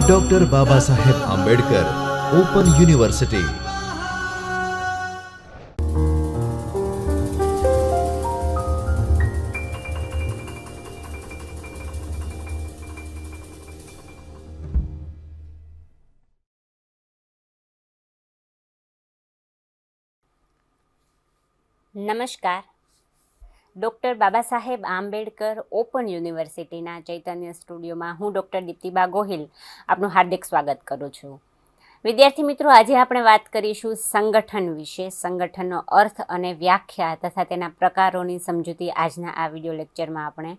Doctor Baba Saheb Ambedkar Open University નમસ્કાર doctor Baba Saheb Ambedkar open યુનિવર્સિટીના ચૈતન્ય સ્ટુડિયોમાં હું ડૉક્ટર દીપ્તિબા ગોહિલ આપનું હાર્દિક સ્વાગત કરું છું. વિદ્યાર્થી મિત્રો, આજે આપણે વાત કરીશું સંગઠન વિશે. સંગઠનનો અર્થ અને વ્યાખ્યા તથા તેના પ્રકારોની સમજૂતી આજના આ વિડિયો લેક્ચરમાં આપણે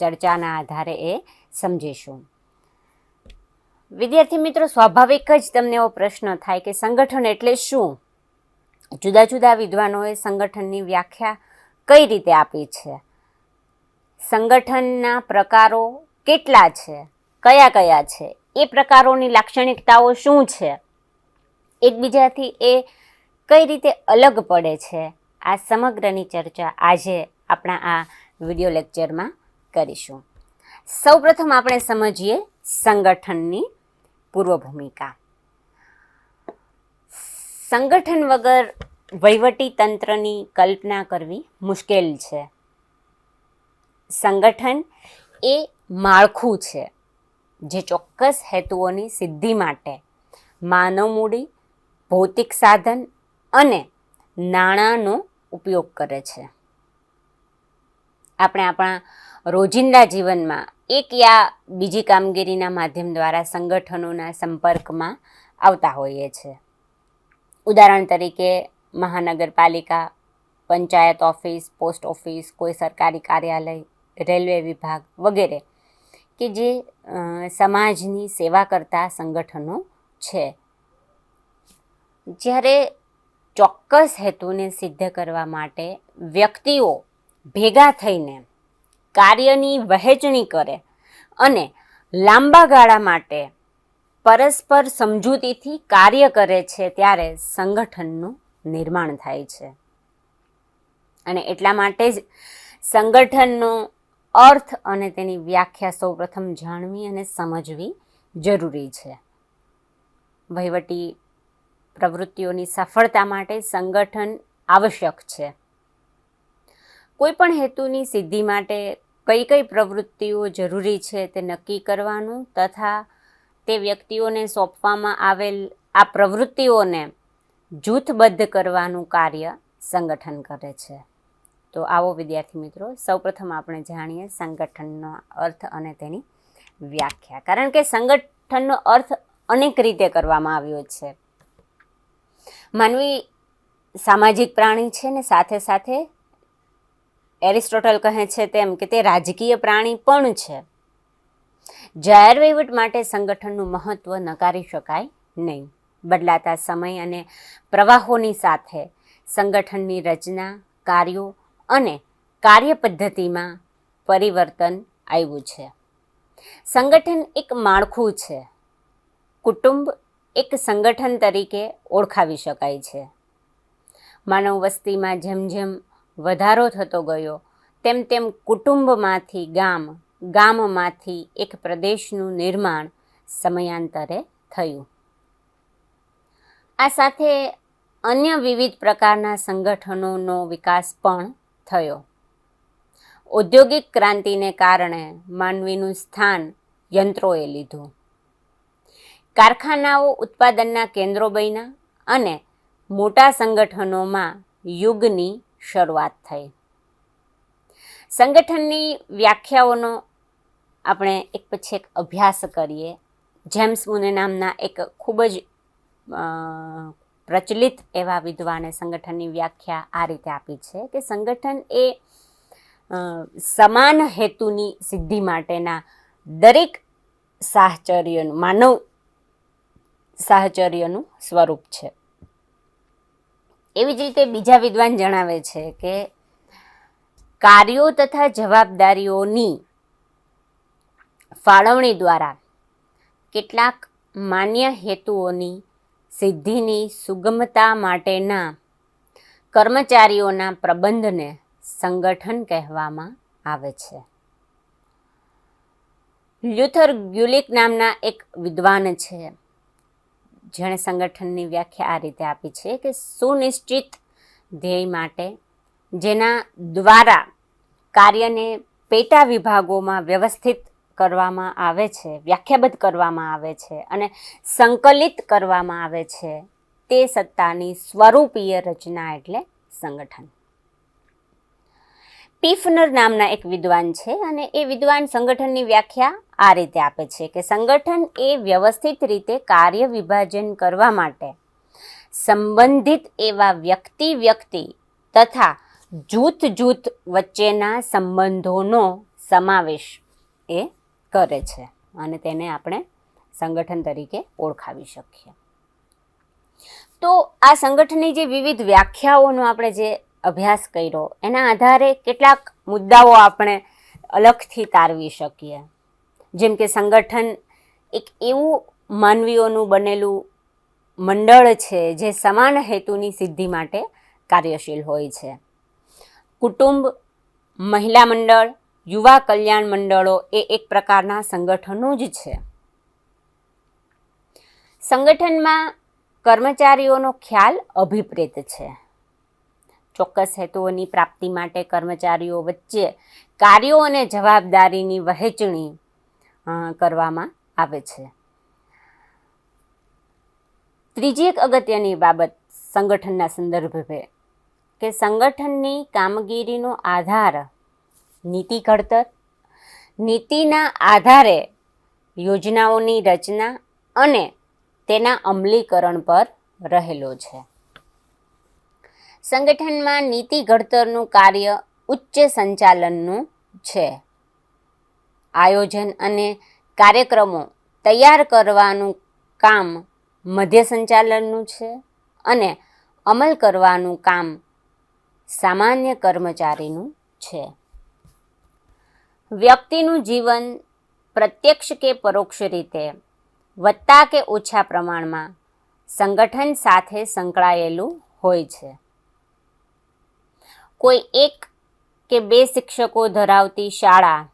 ચર્ચાના આધારે એ સમજીશું. વિદ્યાર્થી મિત્રો, સ્વાભાવિક જ તમને એવો પ્રશ્ન થાય કે સંગઠન એટલે શું? જુદા જુદા વિદ્વાનોએ સંગઠનની વ્યાખ્યા કઈ રીતે આપી છે? સંગઠનના પ્રકારો કેટલા છે? કયા કયા છે? એ પ્રકારોની લાક્ષણિકતાઓ શું છે? એકબીજાથી એ કઈ રીતે અલગ પડે છે? આ સમગ્રની ચર્ચા આજે આપણા આ વિડિયો લેક્ચરમાં કરીશું. સૌપ્રથમ આપણે સમજીએ સંગઠનની પૂર્વ ભૂમિકા સંગઠન વગર વહીવટી તંત્રની કલ્પના કરવી મુશ્કેલ છે. સંગઠન એ માળખું છે જે ચોક્કસ હેતુઓની સિદ્ધિ માટે માનવ મૂડી ભૌતિક સાધન અને નાણાંનો ઉપયોગ કરે છે. આપણે આપણા રોજિંદા જીવનમાં એક યા બીજી કામગીરીના માધ્યમ દ્વારા સંગઠનોના સંપર્કમાં આવતા હોઈએ છીએ ઉદાહરણ તરીકે મહાનગરપાલિકા, પંચાયત ઓફિસ, પોસ્ટ ઓફિસ, કોઈ સરકારી કાર્યાલય, રેલવે વિભાગ વગેરે કે જે સમાજની સેવા કરતા સંગઠનો છે. જ્યારે ચોક્કસ હેતુને સિદ્ધ કરવા માટે વ્યક્તિઓ ભેગા થઈને કાર્યની વહેંચણી કરે અને લાંબા ગાળા માટે પરસ્પર સમજૂતીથી કાર્ય કરે છે ત્યારે સંગઠનનું નિર્માણ થાય છે. અને એટલા માટે જ સંગઠનનો અર્થ અને તેની વ્યાખ્યા સૌપ્રથમ જાણવી અને સમજવી જરૂરી છે. વહીવટી પ્રવૃત્તિઓની સફળતા માટે સંગઠન આવશ્યક છે. કોઈપણ હેતુની સિદ્ધિ માટે કઈ કઈ પ્રવૃત્તિઓ જરૂરી છે તે નક્કી કરવાનું તથા તે વ્યક્તિઓને સોંપવામાં આવેલ આ પ્રવૃત્તિઓને જૂથબદ્ધ કરવાનું કાર્ય સંગઠન કરે છે. તો આવો વિદ્યાર્થી મિત્રો, સૌપ્રથમ આપણે જાણીએ સંગઠનનો અર્થ અને તેની વ્યાખ્યા. કારણ કે સંગઠનનો અર્થ અનેક રીતે કરવામાં આવ્યો છે. માનવી સામાજિક પ્રાણી છે ને, સાથે સાથે એરિસ્ટોટલ કહે છે તેમ કે તે રાજકીય પ્રાણી પણ છે. જાહેર વહીવટ માટે સંગઠનનું મહત્ત્વ નકારી શકાય નહીં. બદલાતા સમય અને પ્રવાહોની સાથે સંગઠનની રચના, કાર્યો અને કાર્ય પદ્ધતિમાં પરિવર્તન આવ્યું છે. સંગઠન એક માળખું છે. કુટુંબ એક સંગઠન તરીકે ઓળખાવી શકાય છે. માનવ વસ્તીમાં જેમ જેમ વધારો થતો ગયો, તેમ તેમ કુટુંબમાંથી ગામ, ગામમાંથી એક પ્રદેશનું નિર્માણ સમયાંતરે થયું. આ સાથે અન્ય વિવિધ પ્રકારના સંગઠનોનો વિકાસ પણ થયો. ઔદ્યોગિક ક્રાંતિને કારણે માનવીનું સ્થાન યંત્રોએ લીધું. કારખાનાઓ ઉત્પાદનના કેન્દ્રો બન્યા અને મોટા સંગઠનોમાં યુગની શરૂઆત થઈ. સંગઠનની વ્યાખ્યાઓનો આપણે એક પછી એક અભ્યાસ કરીએ. જેમ્સ મુને નામના એક ખૂબ જ પ્રચલિત એવા વિદ્વાને સંગઠનની વ્યાખ્યા આ રીતે આપી છે કે સંગઠન એ સમાન હેતુની સિદ્ધિ માટેના દરેક સાહચર્યનું, માનવ સાહચર્યનું સ્વરૂપ છે. એવી જ રીતે બીજા વિદ્વાન જણાવે છે કે કાર્યો તથા જવાબદારીઓની ફાળવણી દ્વારા કેટલાક માન્ય હેતુઓની સિદ્ધિની સુગમતા માટેના કર્મચારીઓના પ્રબંધને સંગઠન કહેવામાં આવે છે. લ્યુથર ગ્યુલિક નામના એક વિદ્વાન છે. જેણે સંગઠનની વ્યાખ્યા આ રીતે આપી છે કે સુનિશ્ચિત ધ્યેય માટે જેના દ્વારા કાર્યને પેટા વિભાગોમાં વ્યવસ્થિત કરવામાં આવે છે, વ્યાખ્યાબદ્ધ કરવામાં આવે છે અને સંકલિત કરવામાં આવે છે તે સત્તાની સ્વરૂપીય રચના એટલે સંગઠન. પીફનર નામના એક વિદ્વાન છે અને એ વિદ્વાન સંગઠનની વ્યાખ્યા આ રીતે આપે છે કે સંગઠન એ વ્યવસ્થિત રીતે કાર્ય વિભાજન કરવા માટે સંબંધિત એવા વ્યક્તિ વ્યક્તિ તથા જૂથ જૂથ વચ્ચેના સંબંધોનો સમાવેશ એ કરે છે અને તેને આપણે સંગઠન તરીકે ઓળખાવી શકીએ. તો આ સંગઠનની જે વિવિધ વ્યાખ્યાઓનો આપણે જે અભ્યાસ કર્યો, એના આધારે કેટલાક મુદ્દાઓ આપણે અલગથી તારવી શકીએ. જેમ કે સંગઠન એક એવું માનવીઓનું બનેલું મંડળ છે જે સમાન હેતુની સિદ્ધિ માટે કાર્યશીલ હોય છે. કુટુંબ, મહિલા મંડળ યુવા કલ્યાણ મંડળો એ એક પ્રકારના સંગઠનો જ છે. સંગઠનમાં કર્મચારીઓનો ખ્યાલ અભિપ્રેત છે. ચોક્કસ હેતુઓની પ્રાપ્તિ માટે કર્મચારીઓ વચ્ચે કાર્યો અને જવાબદારીની વહેંચણી કરવામાં આવે છે. ત્રીજી એક અગત્યની બાબત સંગઠનના સંદર્ભે કે સંગઠનની કામગીરીનો આધાર નીતિ ઘડતર. નીતિના આધારે યોજનાઓની રચના અને તેના અમલીકરણ પર રહેલો છે. સંગઠનમાં નીતિ ઘડતરનું કાર્ય ઉચ્ચ સંચાલનનું છે. આયોજન અને કાર્યક્રમો તૈયાર કરવાનું કામ મધ્ય સંચાલનનું છે અને અમલ કરવાનું કામ સામાન્ય કર્મચારીનું છે. વ્યક્તિનું જીવન પ્રત્યક્ષ કે પરોક્ષ રીતે, વધતા કે ઓછા પ્રમાણમાં, સંગઠન સાથે સંકળાયેલું હોય છે. કોઈ એક કે બે શિક્ષકો ધરાવતી શાળા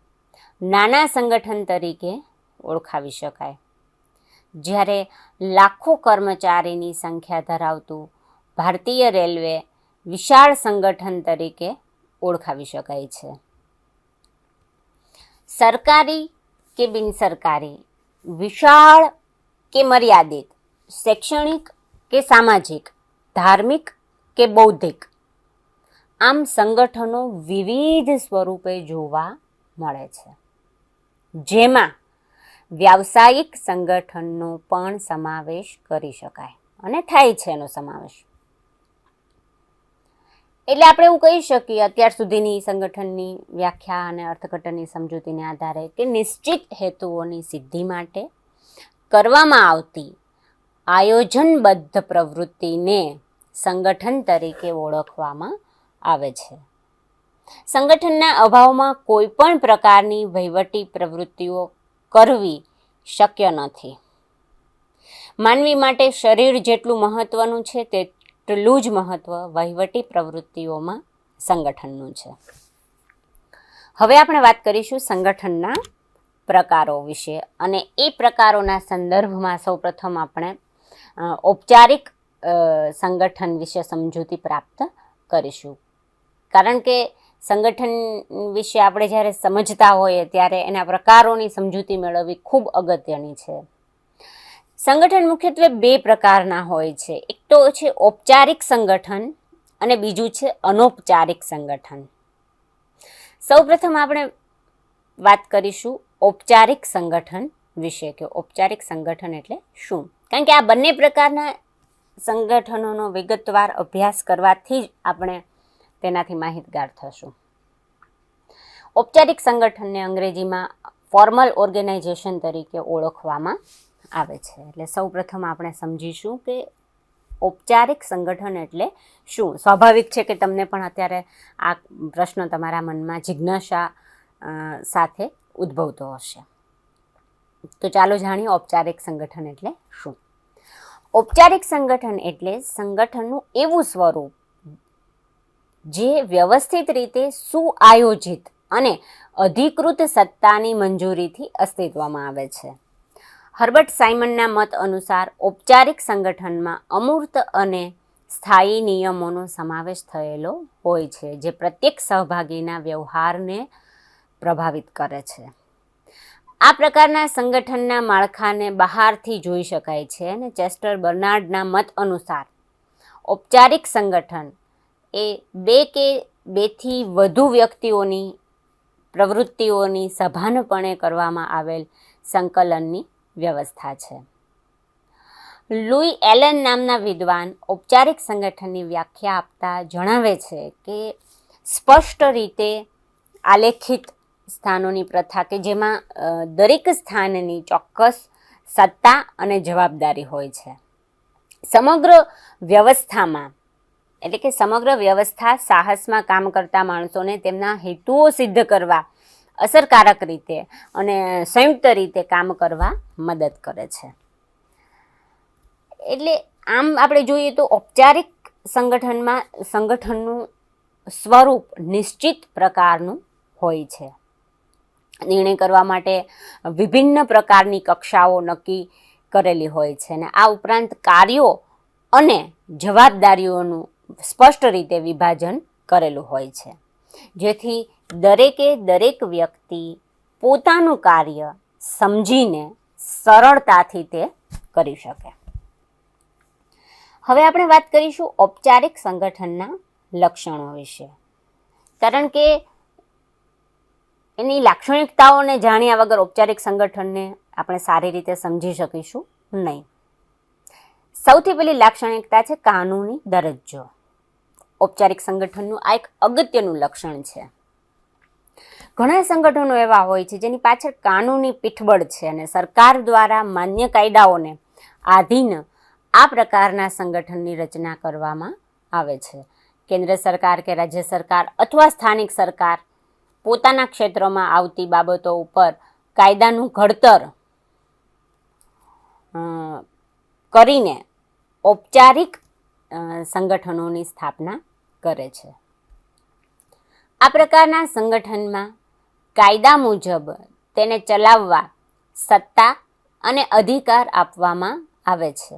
નાના સંગઠન તરીકે ઓળખાવી શકાય. જ્યારે લાખો કર્મચારીની સંખ્યા ધરાવતું ભારતીય રેલવે વિશાળ સંગઠન તરીકે ઓળખાવી શકાય છે. સરકારી કે બિનસરકારી? વિશાળ કે મર્યાદિત? શૈક્ષણિક કે સામાજિક? ધાર્મિક કે બૌદ્ધિક? આમ સંગઠનો વિવિધ સ્વરૂપે જોવા મળે છે. જેમાં વ્યાવસાયિક સંગઠનનો પણ સમાવેશ કરી શકાય અને થાય છે એનો સમાવેશ. એટલે આપણે એવું કહી શકીએ અત્યાર સુધીની સંગઠનની વ્યાખ્યા અને અર્થઘટનની સમજૂતીને આધારે કે નિશ્ચિત હેતુઓની સિદ્ધિ માટે કરવામાં આવતી આયોજનબદ્ધ પ્રવૃત્તિને સંગઠન તરીકે ઓળખવામાં આવે છે. સંગઠનના અભાવમાં કોઈ પણ પ્રકારની વહીવટી પ્રવૃત્તિઓ કરવી શક્ય નથી. માનવી માટે શરીર જેટલું મહત્વનું છે તેટલું જ મહત્ત્વ વહીવટી પ્રવૃત્તિઓમાં સંગઠનનું છે. હવે આપણે વાત કરીશું સંગઠનના પ્રકારો વિશે અને એ પ્રકારોના સંદર્ભમાં સૌપ્રથમ આપણે ઔપચારિક સંગઠન વિશે સમજૂતી પ્રાપ્ત કરીશું. કારણ કે સંગઠન વિશે આપણે જ્યારે સમજતા હોઈએ ત્યારે એના પ્રકારોની સમજૂતી મેળવવી ખૂબ અગત્યની છે. સંગઠન મુખ્યત્વે બે પ્રકારના હોય છે. એક તો છે ઔપચારિક સંગઠન અને બીજું છે અનૌપચારિક સંગઠન. સૌપ્રથમ આપણે વાત કરીશું ઔપચારિક સંગઠન વિશે કે ઔપચારિક સંગઠન એટલે શું? કારણ કે આ બંને પ્રકારના સંગઠનોનો વિગતવાર અભ્યાસ કરવાથી જ આપણે તેનાથી માહિતગાર થશું. ઔપચારિક સંગઠનને અંગ્રેજીમાં ફોર્મલ ઓર્ગેનાઇઝેશન તરીકે ઓળખવામાં આવે છે. એટલે સૌપ્રથમ આપણે સમજીશું કે ઔપચારિક સંગઠન એટલે શું? સ્વાભાવિક છે કે તમને પણ અત્યારે આ પ્રશ્ન તમારા મનમાં જિજ્ઞાસા સાથે ઉદ્ભવતો હશે. તો ચાલો જાણીએ ઔપચારિક સંગઠન એટલે શું? ઔપચારિક સંગઠન એટલે સંગઠનનું એવું સ્વરૂપ જે વ્યવસ્થિત રીતે સુઆયોજિત અને અધિકૃત સત્તાની મંજૂરીથી અસ્તિત્વમાં આવે છે. હર્બર્ટ સાયમનના મત અનુસાર ઔપચારિક સંગઠનમાં અમૂર્ત અને સ્થાયી નિયમોનો સમાવેશ થયેલો હોય છે, જે પ્રત્યેક સહભાગીના વ્યવહારને પ્રભાવિત કરે છે. આ પ્રકારના સંગઠનના માળખાને બહારથી જોઈ શકાય છે અને ચેસ્ટર બર્નાર્ડના મત અનુસાર ઔપચારિક સંગઠન એ બે કે બેથી વધુ વ્યક્તિઓની પ્રવૃત્તિઓની સભાનપણે કરવામાં આવેલ સંકલનની વ્યવસ્થા છે. લુઈ એલન નામના વિદ્વાન ઔપચારિક સંગઠનની વ્યાખ્યા આપતા જણાવે છે કે સ્પષ્ટ રીતે આલેખિત સ્થાનોની પ્રથા કે જેમાં દરેક સ્થાનની ચોક્કસ સત્તા અને જવાબદારી હોય છે. સમગ્ર વ્યવસ્થામાં, એટલે કે સમગ્ર વ્યવસ્થા સાહસમાં કામ કરતા માણસોને તેમના હેતુઓ સિદ્ધ કરવા અસરકારક રીતે અને સંયુક્ત રીતે કામ કરવા મદદ કરે છે. એટલે આમ આપણે જોઈએ તો ઔપચારિક સંગઠનમાં સંગઠનનું સ્વરૂપ નિશ્ચિત પ્રકારનું હોય છે. નિર્ણય કરવા માટે વિભિન્ન પ્રકારની કક્ષાઓ નક્કી કરેલી હોય છે અને આ ઉપરાંત કાર્યો અને જવાબદારીઓનું સ્પષ્ટ રીતે વિભાજન કરેલું હોય છે. જેથી દરેકે દરેક વ્યક્તિ પોતાનું કાર્ય સમજીને સરળતાથી તે કરી શકે. હવે આપણે વાત કરીશું ઔપચારિક સંગઠનના લક્ષણો વિશે. કારણ કે એની લાક્ષણિકતાઓને જાણ્યા વગર ઔપચારિક સંગઠનને આપણે સારી રીતે સમજી શકીશું નહીં. સૌથી પહેલી લાક્ષણિકતા છે કાનૂની દરજ્જો. ઔપચારિક સંગઠનનું આ એક અગત્યનું લક્ષણ છે. ઘણા સંગઠનો એવા હોય છે જેની પાછળ કાનૂની પીઠબળ છે અને સરકાર દ્વારા માન્ય કાયદાઓને આધીન આ પ્રકારના સંગઠનની રચના કરવામાં આવે છે. કેન્દ્ર સરકાર કે રાજ્ય સરકાર અથવા સ્થાનિક સરકાર પોતાના ક્ષેત્રમાં આવતી બાબતો ઉપર કાયદાનું ઘડતર કરીને ઔપચારિક સંગઠનોની સ્થાપના કરે છે. આ પ્રકારના સંગઠનમાં કાયદા મુજબ તેને ચલાવવા, સત્તા અને અધિકાર આપવામાં આવે છે.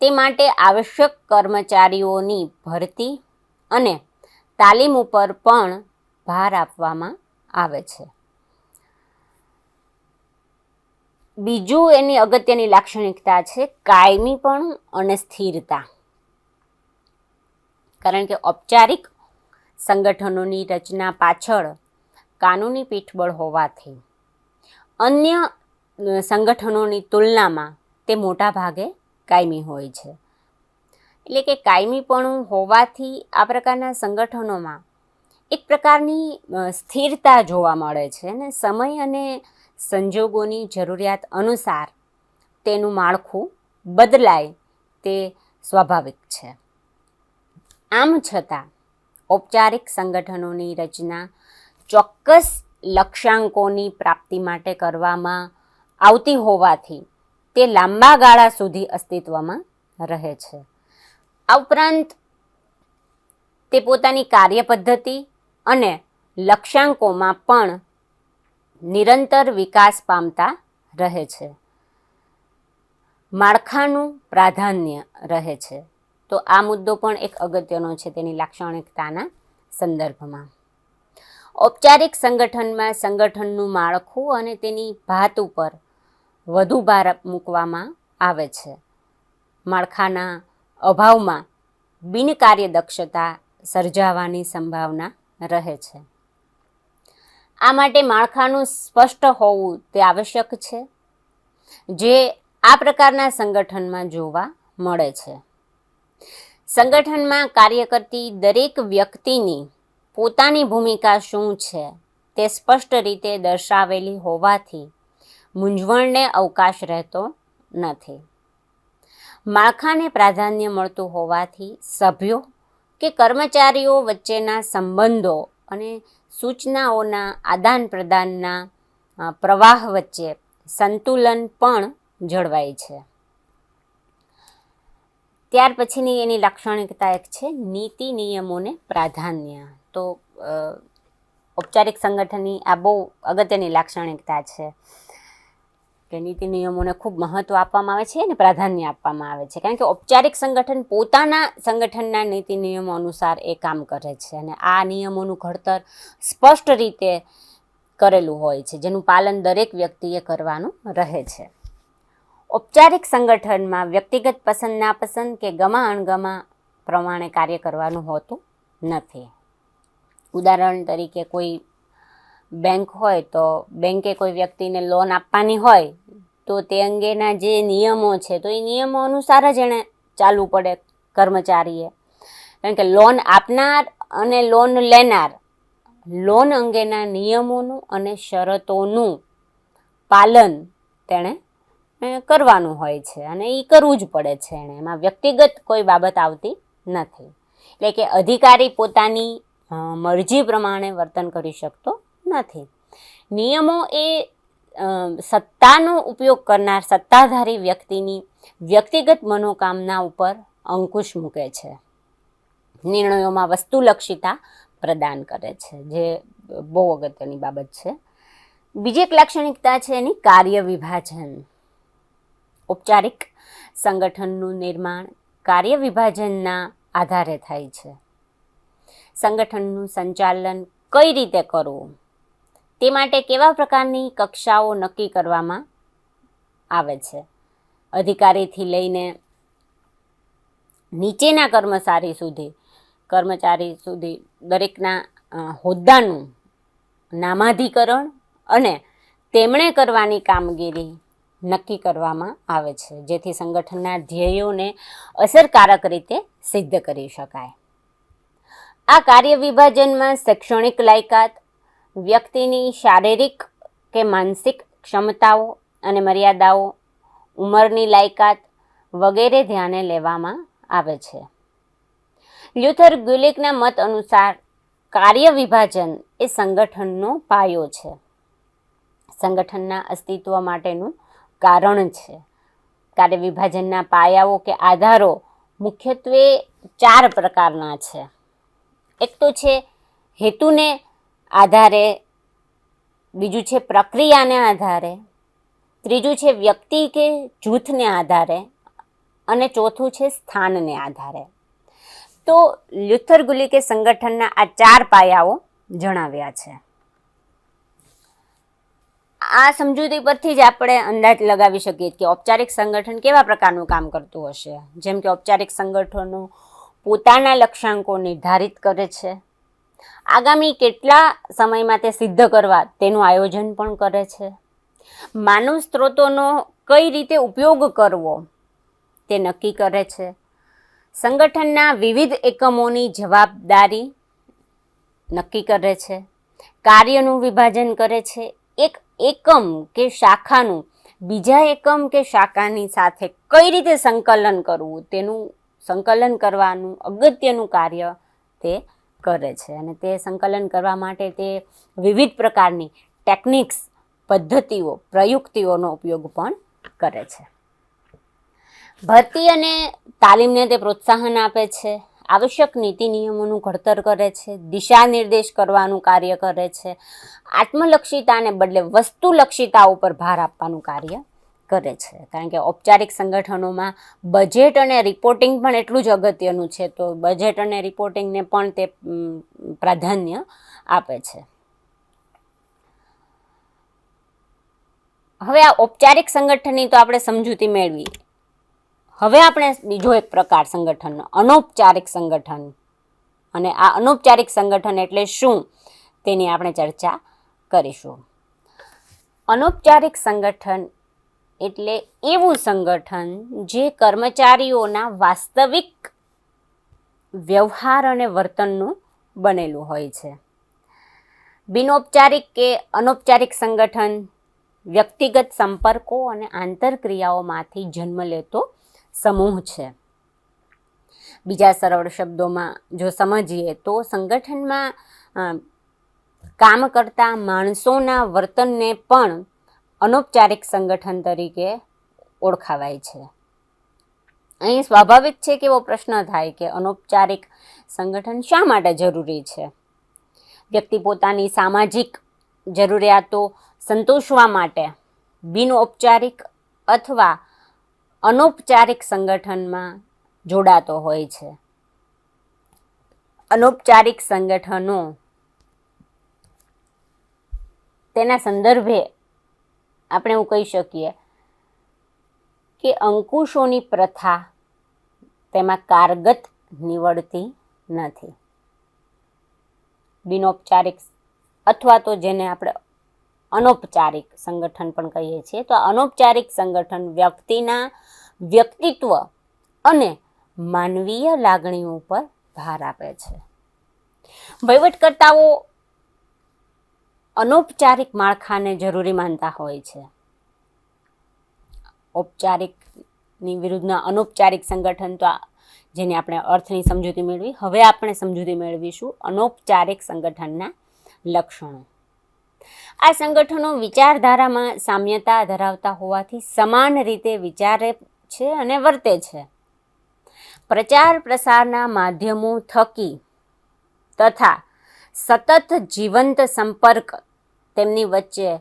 તે માટે આવશ્યક કર્મચારીઓની ભરતી અને તાલીમ ઉપર પણ ભાર આપવામાં આવે છે. બીજું એની અગત્યની લાક્ષણિકતા છે કાયમીપણું અને સ્થિરતા. કારણ કે ઔપચારિક સંગઠનોની રચના પાછળ કાનૂની પીઠબળ હોવાથી. અન્ય સંગઠનોની તુલનામાં તે મોટા ભાગે કાયમી હોય છે. એટલે કે કાયમીપણું હોવાથી આ પ્રકારના સંગઠનોમાં એક પ્રકારની સ્થિરતા જોવા મળે છે અને સમય અને સંજોગોની જરૂરિયાત અનુસાર તેનું માળખું બદલાય તે સ્વાભાવિક છે. આમ છતાં ઔપચારિક સંગઠનોની રચના ચોક્કસ લક્ષ્યાંકોની પ્રાપ્તિ માટે કરવામાં આવતી હોવાથી તે લાંબા ગાળા સુધી અસ્તિત્વમાં રહે છે. આ ઉપરાંત તે પોતાની કાર્યપદ્ધતિ અને લક્ષ્યાંકોમાં પણ નિરંતર વિકાસ પામતા રહે છે. માળખાનું પ્રાધાન્ય રહે છે. તો આ મુદ્દો પણ એક અગત્યનો છે તેની લાક્ષણિકતાના સંદર્ભમાં. ઔપચારિક સંગઠનમાં સંગઠનનું માળખું અને તેની ભાત ઉપર વધુ ભાર મૂકવામાં આવે છે. માળખાના અભાવમાં બિનકાર્યદક્ષતા સર્જાવાની સંભાવના રહે છે. આ માટે માળખાનું સ્પષ્ટ હોવું તે આવશ્યક છે, જે આ પ્રકારના સંગઠનમાં જોવા મળે છે. સંગઠનમાં કાર્ય કરતી દરેક વ્યક્તિની પોતાની ભૂમિકા શું છે તે સ્પષ્ટ રીતે દર્શાવેલી હોવાથી મૂંઝવણને અવકાશ રહેતો નથી. માળખાને પ્રાધાન્ય મળતું હોવાથી સભ્યો કે કર્મચારીઓ વચ્ચેના સંબંધો અને સૂચનાઓના આદાન પ્રદાનના પ્રવાહ વચ્ચે સંતુલન પણ જળવાય છે. ત્યાર પછીની એની લાક્ષણિકતા એક છે, નીતિ નિયમોને પ્રાધાન્ય. તો ઔપચારિક સંગઠનની આ બહુ અગત્યની લાક્ષણિકતા છે કે નીતિ નિયમોને ખૂબ મહત્ત્વ આપવામાં આવે છે અને પ્રાધાન્ય આપવામાં આવે છે. કારણ કે ઔપચારિક સંગઠન પોતાના સંગઠનના નીતિ નિયમો અનુસાર એ કામ કરે છે અને આ નિયમોનું ઘડતર સ્પષ્ટ રીતે કરેલું હોય છે, જેનું પાલન દરેક વ્યક્તિએ કરવાનું રહે છે. ઔપચારિક સંગઠનમાં વ્યક્તિગત પસંદ, નાપસંદ કે ગમા અણગમા પ્રમાણે કાર્ય કરવાનું હોતું નથી. ઉદાહરણ તરીકે કોઈ બેંક હોય તો બેંકે કોઈ વ્યક્તિને લોન આપવાની હોય તો તે અંગેના જે નિયમો છે, તો એ નિયમો અનુસાર જ એણે ચાલવું પડે કર્મચારીએ. કારણ કે લોન આપનાર અને લોન લેનાર, લોન અંગેના નિયમોનું અને શરતોનું પાલન તેણે કરવાનું હોય છે અને એ કરવું જ પડે છે એણે. એમાં વ્યક્તિગત કોઈ બાબત આવતી નથી. એટલે કે અધિકારી પોતાની મરજી પ્રમાણે વર્તન કરી શકતો નથી. નિયમો એ સત્તાનો ઉપયોગ કરનાર સત્તાધારી વ્યક્તિની વ્યક્તિગત મનોકામના ઉપર અંકુશ મૂકે છે. નિર્ણયોમાં વસ્તુલક્ષિતા પ્રદાન કરે છે, જે બહુ અગત્યની બાબત છે. બીજી એક લાક્ષણિકતા છે એની કાર્ય વિભાજન. ઔપચારિક સંગઠનનું નિર્માણ કાર્ય વિભાજનના આધારે થાય છે. સંગઠનનું સંચાલન કઈ રીતે કરવું? તે માટે કેવા પ્રકારની કક્ષાઓ નક્કી કરવામાં આવે છે? અધિકારીથી લઈને નીચેના કર્મચારી સુધી કર્મચારી સુધી દરેકના હોદ્દાનું નામાધિકરણ અને તેમણે કરવાની કામગીરી નક્કી કરવામાં આવે છે. જેથી સંગઠનના ધ્યેયોને અસરકારક રીતે સિદ્ધ કરી શકાય. આ કાર્ય વિભાજનમાં શૈક્ષણિક લાયકાત, વ્યક્તિની શારીરિક કે માનસિક ક્ષમતાઓ અને મર્યાદાઓ, ઉંમરની લાયકાત વગેરે ધ્યાને લેવામાં આવે છે. લ્યુથર ગુલિકના મત અનુસાર કાર્ય વિભાજન એ સંગઠનનો પાયો છે. સંગઠનના અસ્તિત્વ માટેનું કારણ છે. કાર્ય વિભાજનના પાયાઓ કે આધારો મુખ્યત્વે ચાર પ્રકારના છે. એક તો છે હેતુને આધારે, બીજું છે પ્રક્રિયાને આધારે, ત્રીજું છે વ્યક્તિ કે જૂથને આધારે, અને ચોથું છે સ્થાનને આધારે. તો લ્યુથર ગુલિકે સંગઠનના આ ચાર પાયાઓ જણાવ્યા છે. આ સમજૂતી પરથી જ આપણે અંદાજ લગાવી શકીએ કે ઔપચારિક સંગઠન કેવા પ્રકારનું કામ કરતું હશે. જેમ કે ઔપચારિક સંગઠનો પોતાના લક્ષ્યાંકો નિર્ધારિત કરે છે. આગામી કેટલા સમયમાં તે સિદ્ધ કરવા તેનું આયોજન પણ કરે છે. માનવ સ્ત્રોતોનો કઈ રીતે ઉપયોગ કરવો તે નક્કી કરે છે. સંગઠનના વિવિધ એકમોની જવાબદારી નક્કી કરે છે. કાર્યનું વિભાજન કરે છે. એક એકમ કે શાખાનું, બીજા એકમ કે શાખાની સાથે કઈ રીતે સંકલન કરવું, તેનું સંકલન કરવાનું અગત્યનું કાર્ય તે કરે છે. અને તે સંકલન કરવા માટે તે વિવિધ પ્રકારની ટેકનિક્સ, પદ્ધતિઓ, પ્રયુક્તિઓનો ઉપયોગ પણ કરે છે. ભરતી અને તાલીમને તે પ્રોત્સાહન આપે છે. આવશ્યક નીતિ નિયમોનું ઘડતર કરે છે દિશા નિર્દેશ કરવાનું કાર્ય કરે છે, આત્મલક્ષિતાને બદલે વસ્તુલક્ષિતા ઉપર ભાર આપવાનું કાર્ય કરે છે. કારણ કે ઔપચારિક સંગઠનોમાં બજેટ અને રિપોર્ટિંગ પણ એટલું જ અગત્યનું છે, તો બજેટ અને રિપોર્ટિંગને પણ તે પ્રાધાન્ય આપે છે. હવે આ ઔપચારિક સંગઠનની તો આપણે સમજૂતી મેળવી. હવે આપણે બીજો એક પ્રકાર સંગઠનનો અનૌપચારિક સંગઠન. અને આ અનૌપચારિક સંગઠન એટલે શું? તેની આપણે ચર્ચા કરીશું. અનૌપચારિક સંગઠન એટલે એવું સંગઠન જે કર્મચારીઓના વાસ્તવિક વ્યવહાર અને વર્તનનું બનેલું હોય છે. બિનૌપચારિક કે અનૌપચારિક સંગઠન વ્યક્તિગત સંપર્કો અને આંતરક્રિયાઓમાંથી જન્મ લેતો સમૂહ છે. બીજા સરળ શબ્દોમાં જો સમજીએ તો સંગઠનમાં કામ કરતા માણસોના વર્તનને પણ અનૌપચારિક સંગઠન તરીકે ઓળખાવાય છે. અહીં સ્વાભાવિક છે કે એવો પ્રશ્ન થાય કે અનૌપચારિક સંગઠન શા માટે જરૂરી છે? વ્યક્તિ પોતાની સામાજિક જરૂરિયાતો સંતોષવા માટે બિનઔપચારિક અથવા અનૌપચારિક સંગઠનમાં જોડાતો હોય છે. અનૌપચારિક સંગઠનો તેના સંદર્ભે આપણે એવું કહી શકીએ કે અંકુશોની પ્રથા તેમાં કારગત નીવડતી નથી. બિનૌપચારિક અથવા તો જેને આપણે અનૌપચારિક સંગઠન પણ કહીએ છીએ. તો અનૌપચારિક સંગઠન વ્યક્તિના વ્યક્તિત્વ અને માનવીય લાગણીઓ ઉપર ભાર આપે છે. વહીવટકર્તાઓ અનૌપચારિક માળખાને જરૂરી માનતા હોય છે. ઔપચારિકની વિરુદ્ધના અનૌપચારિક સંગઠન તો જેને આપણે અર્થની સમજૂતી મેળવી, હવે આપણે સમજૂતી મેળવીશું અનૌપચારિક સંગઠનના લક્ષણો. આ સંગઠનો વિચારધારામાં સામ્યતા ધરાવતા હોવાથી સમાન રીતે વિચારે છે અને વર્તે છે. પ્રચાર પ્રસારના માધ્યમો થકી તથા સતત જીવંત સંપર્ક તેમની વચ્ચે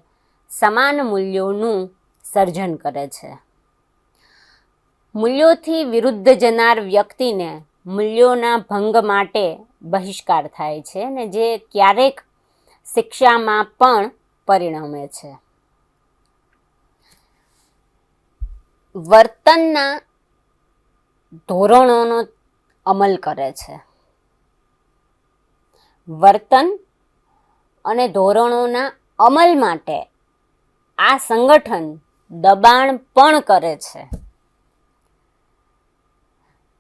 સમાન મૂલ્યોનું સર્જન કરે છે. મૂલ્યોથી વિરુદ્ધ જનાર વ્યક્તિને મૂલ્યોના ભંગ માટે બહિષ્કાર થાય છે અને જે ક્યારેક શિક્ષામાં પણ પરિણમે છે. વર્તનના ધોરણોનો અમલ કરે છે. વર્તન અને ધોરણોના અમલ માટે આ સંગઠન દબાણ પણ કરે છે.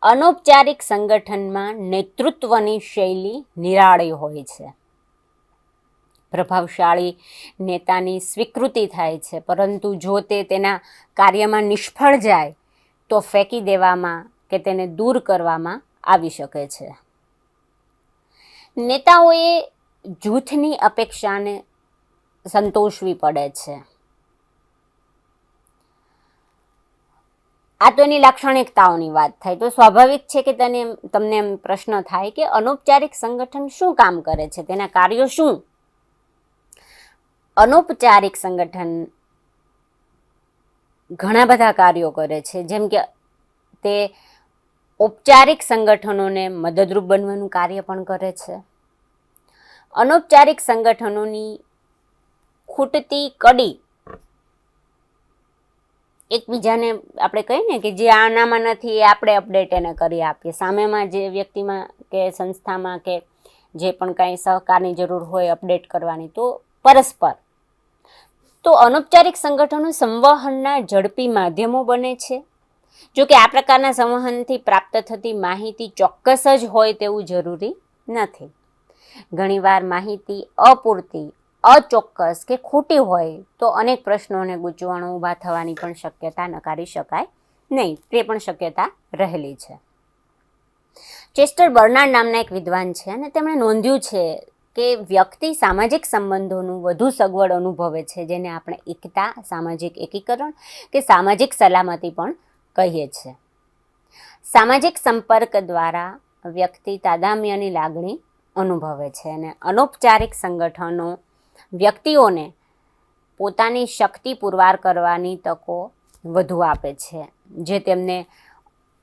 અનૌપચારિક સંગઠનમાં નેતૃત્વની શૈલી નિરાળી હોય છે. પ્રભાવશાળી નેતાની સ્વીકૃતિ થાય છે. પરંતુ જો તે તેના કાર્યમાં નિષ્ફળ જાય, તો ફેંકી દેવામાં કે તેને દૂર કરવામાં આવી શકે છે. નેતાઓએ જૂથની અપેક્ષાને સંતોષવી પડે છે. આ તો એની લાક્ષણિકતાઓની વાત થાય. તો સ્વાભાવિક છે કે તને, તમને એમ પ્રશ્ન થાય કે અનૌપચારિક સંગઠન શું કામ કરે છે? તેના કાર્યો શું? અનૌપચારિક સંગઠન ઘણા બધા કાર્યો કરે છે. જેમ કે તે ઔપચારિક સંગઠનોને મદદરૂપ બનવાનું કાર્ય પણ કરે છે. અનૌપચારિક સંગઠનોની ખૂટતી કડી એકબીજાને આપણે કહીએ ને કે જે આનામાં નથી એ આપણે અપડેટ એને કરી આપીએ. સામેમાં જે વ્યક્તિમાં કે સંસ્થામાં કે જે પણ કાંઈ સહકારની જરૂર હોય અપડેટ કરવાની તો પરસ્પર તો અનૌપચારિક સંગઠનો સંવહનના ઝડપી માધ્યમો બને છે. જો કે આ પ્રકારના સંવહનથી પ્રાપ્ત થતી માહિતી ચોક્કસ જ હોય તેવું જરૂરી નથી. ઘણીવાર માહિતી અપૂરતી, અચોક્કસ કે ખોટી હોય તો અનેક પ્રશ્નોને ગૂંચવણો ઊભા થવાની પણ શક્યતા નકારી શકાય નહીં, તે પણ શક્યતા રહેલી છે. ચેસ્ટર બર્નાર્ડ નામના એક વિદ્વાન છે અને તેમણે નોંધ્યું છે કે વ્યક્તિ સામાજિક સંબંધોનું વધુ સગવડ અનુભવે છે, જેને આપણે એકતા, સામાજિક એકીકરણ કે સામાજિક સલામતી પણ કહીએ છીએ. સામાજિક સંપર્ક દ્વારા વ્યક્તિ તાદામ્યની લાગણી અનુભવે છે અને અનૌપચારિક સંગઠનો વ્યક્તિઓને પોતાની શક્તિ પુરવાર કરવાની તકો વધુ આપે છે, જે તેમને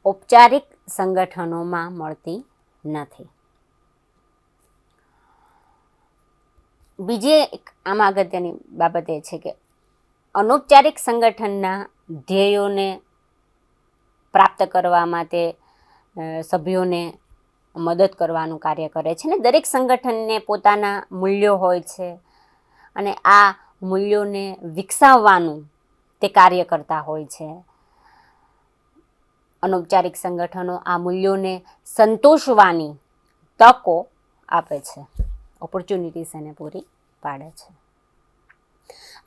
ઔપચારિક સંગઠનોમાં મળતી નથી. બીજી એક આમાં અગત્યની બાબત એ છે કે અનૌપચારિક સંગઠનના ધ્યેયોને પ્રાપ્ત કરવા માટે સભ્યોને મદદ કરવાનું કાર્ય કરે છે ને દરેક સંગઠનને પોતાના મૂલ્યો હોય છે અને આ મૂલ્યોને વિકસાવવાનું તે કાર્ય કરતા હોય છે. અનૌપચારિક સંગઠનો આ મૂલ્યોને સંતોષવાની તકો આપે છે. ઓપોર્ચ્યુનિટીઝ એને પૂરી પાડે છે.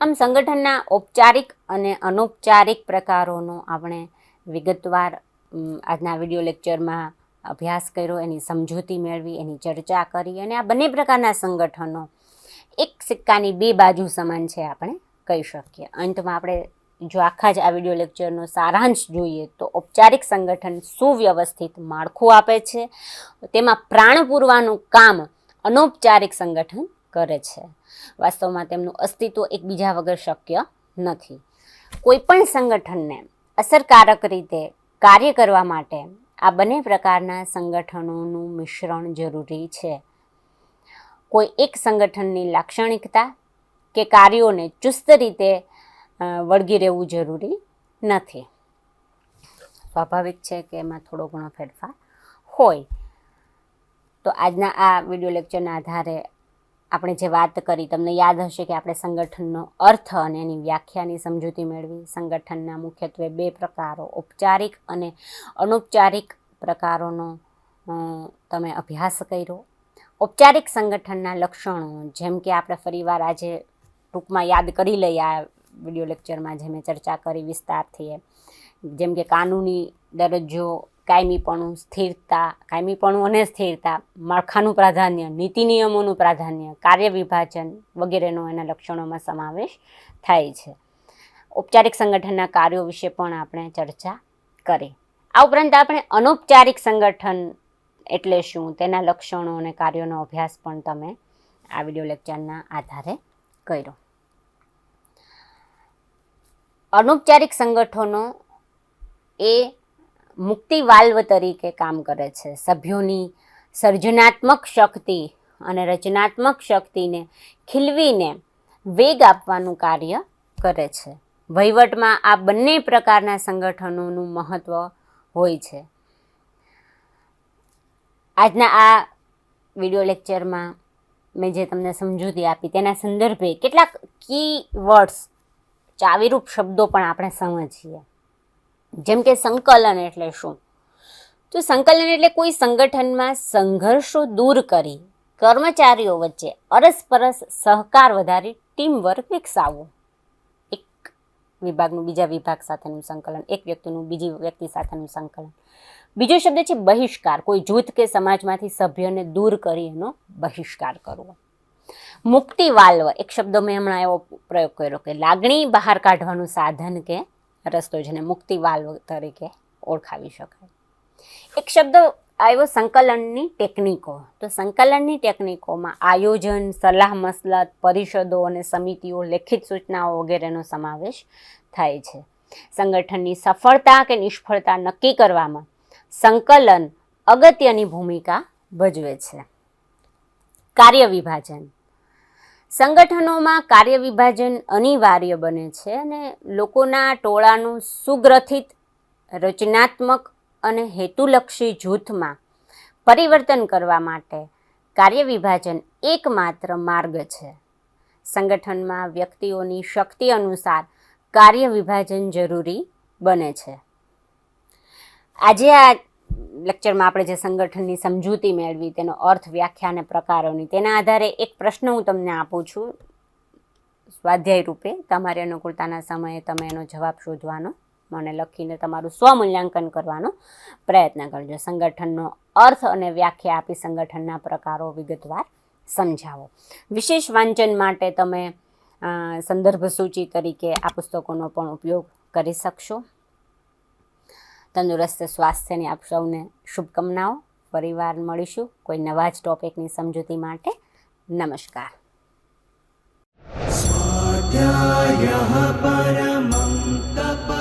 આમ સંગઠનના ઔપચારિક અને અનૌપચારિક પ્રકારોનો આપણે વિગતવાર આજના વીડિયો લેક્ચરમાં અભ્યાસ કર્યો, એની સમજૂતી મેળવી, એની ચર્ચા કરી અને આ બંને પ્રકારના સંગઠનો એક સિક્કાની બે બાજુ સમાન છે આપણે કહી શકીએ. અંતમાં આપણે જો આખા જ આ વીડિયો લેક્ચરનો સારાંશ જોઈએ તો ઔપચારિક સંગઠન સુવ્યવસ્થિત માળખું આપે છે. તેમાં પ્રાણ પૂરવાનું કામ અનૌપચારિક સંગઠન કરે છે. વાસ્તવમાં તેમનું અસ્તિત્વ એકબીજા વગર શક્ય નથી. કોઈપણ સંગઠનને અસરકારક રીતે કાર્ય કરવા માટે આ બંને પ્રકારના સંગઠનોનું મિશ્રણ જરૂરી છે. કોઈ એક સંગઠનની લાક્ષણિકતા કે કાર્યોને ચુસ્ત રીતે વળગી રહેવું જરૂરી નથી. સ્વાભાવિક છે કે એમાં થોડો ઘણો ફેરફાર હોય. તો આજના આ વીડિયો લેક્ચરના આધારે આપણે જે વાત કરી, તમને યાદ હશે કે આપણે સંગઠનનો અર્થ અને એની વ્યાખ્યાની સમજૂતી મેળવી. સંગઠનના મુખ્યત્વે બે પ્રકારો, ઔપચારિક અને અનૌપચારિક પ્રકારોનો તમે અભ્યાસ કર્યો. ઔપચારિક સંગઠનના લક્ષણો, જેમ કે આપણે ફરીવાર આજે ટૂંકમાં યાદ કરી લઈએ આ વીડિયો લેક્ચરમાં, જે મેં ચર્ચા કરી વિસ્તારથી જેમ કે કાનૂની દરજ્જો કાયમીપણું, સ્થિરતા, કાયમીપણું અને સ્થિરતા, માળખાનું પ્રાધાન્ય, નીતિ નિયમોનું પ્રાધાન્ય, કાર્ય વિભાજન વગેરેનો એના લક્ષણોમાં સમાવેશ થાય છે. ઔપચારિક સંગઠનના કાર્યો વિશે પણ આપણે ચર્ચા કરી. આ ઉપરાંત આપણે અનૌપચારિક સંગઠન એટલે શું? તેના લક્ષણો અને કાર્યોનો અભ્યાસ પણ તમે આ વીડિયો લેક્ચરના આધારે કર્યો. અનૌપચારિક સંગઠનો એ મુક્તિ વાલ્વ તરીકે કામ કરે છે. સભ્યોની સર્જનાત્મક શક્તિ અને રચનાત્મક શક્તિને ખીલવીને વેગ આપવાનું કાર્ય કરે છે. વહીવટમાં આ બંને પ્રકારના સંગઠનોનું મહત્ત્વ હોય છે. આજના આ વિડિયો લેક્ચરમાં મેં જે તમને સમજૂતી આપી તેના સંદર્ભે કેટલાક કી વર્ડ્સ ચાવીરૂપ શબ્દો પણ આપણે સમજીએ. જેમ કે સંકલન એટલે શું? તો સંકલન એટલે કોઈ સંગઠનમાં સંઘર્ષો દૂર કરી, કર્મચારીઓ વચ્ચે અરસપરસ સહકાર વધારી ટીમ વર્ક વિકસાવવું. એક વિભાગનું, બીજા વિભાગ સાથેનું સંકલન, એક વ્યક્તિનું, બીજી વ્યક્તિ સાથેનું સંકલન. બીજો શબ્દ છે બહિષ્કાર. કોઈ જૂથ કે સમાજમાંથી સભ્યને દૂર કરી એનો બહિષ્કાર કરવો. મુક્તિ વાલ્વ. એક શબ્દ મેં હમણાં એવો પ્રયોગ કર્યો કે લાગણી બહાર કાઢવાનું સાધન કે રસ્તો જેને મુક્તિ વાલ્વ તરીકે ઓળખાવી શકાય. એક શબ્દ આવ્યો સંકલનની ટેકનિકો. તો સંકલનની ટેકનિકોમાં આયોજન, સલાહ મસલત, પરિષદો અને સમિતિઓ, લેખિત સૂચનાઓ વગેરેનો સમાવેશ થાય છે. સંગઠનની સફળતા કે નિષ્ફળતા નક્કી કરવામાં સંકલન અગત્યની ભૂમિકા ભજવે છે. કાર્ય વિભાજન. સંગઠનોમાં કાર્ય વિભાજન અનિવાર્ય બને છે અને લોકોના ટોળાનું સુગ્રથિત, રચનાત્મક અને હેતુલક્ષી જૂથમાં પરિવર્તન કરવા માટે કાર્ય વિભાજન એકમાત્ર માર્ગ છે. સંગઠનમાં વ્યક્તિઓની શક્તિ અનુસાર કાર્ય વિભાજન જરૂરી બને છે. આજે આ લેક્ચરમાં આપણે જે સંગઠનની સમજૂતી મેળવી, તેનો અર્થ, વ્યાખ્યા અને પ્રકારોની, તેના આધારે એક પ્રશ્ન હું તમને આપું છું. સ્વાધ્યાય રૂપે તમારી અનુકૂળતાના સમયે તમે એનો જવાબ શોધવાનો, મને લખીને તમારું સ્વમૂલ્યાંકન કરવાનો પ્રયત્ન કરજો. સંગઠનનો અર્થ અને વ્યાખ્યા આપી સંગઠનના પ્રકારો વિગતવાર સમજાવો. વિશેષ વાંચન માટે તમે સંદર્ભ સૂચિ તરીકે આ પુસ્તકોનો પણ ઉપયોગ કરી શકશો. તંદુરસ્ત સ્વાસ્થ્યની આપ સૌને શુભકામનાઓ. ફરીવાર મળીશું કોઈ નવા જ ટોપિકની સમજૂતી માટે. નમસ્કાર. પરમં તપ